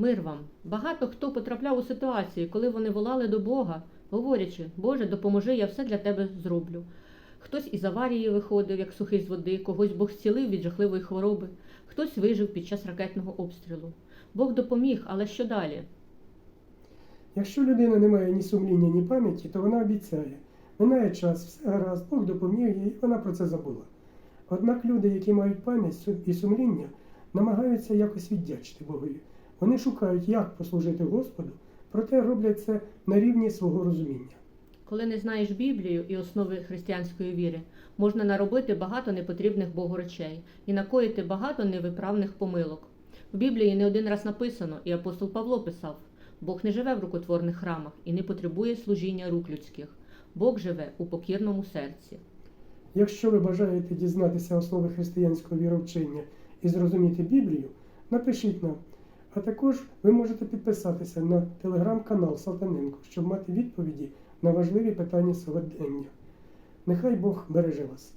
Мир вам. Багато хто потрапляв у ситуації, коли вони волали до Бога, говорячи, Боже, допоможи, я все для тебе зроблю. Хтось із аварії виходив, як сухий з води, когось Бог зцілив від жахливої хвороби, хтось вижив під час ракетного обстрілу. Бог допоміг, але що далі? Якщо людина не має ні сумління, ні пам'яті, то вона обіцяє. Минає час, все гаразд, Бог допоміг їй, вона про це забула. Однак люди, які мають пам'ять і сумління, намагаються якось віддячити Богові. Вони шукають, як послужити Господу, проте роблять це на рівні свого розуміння. Коли не знаєш Біблію і основи християнської віри, можна наробити багато непотрібних Богу речей і накоїти багато невиправних помилок. В Біблії не один раз написано, і апостол Павло писав: Бог не живе в рукотворних храмах і не потребує служіння рук людських. Бог живе у покірному серці. Якщо ви бажаєте дізнатися основи християнського віровчення і зрозуміти Біблію, напишіть нам. А також ви можете підписатися на телеграм-канал Салтаненко, щоб мати відповіді на важливі питання сьогодення. Нехай Бог береже вас.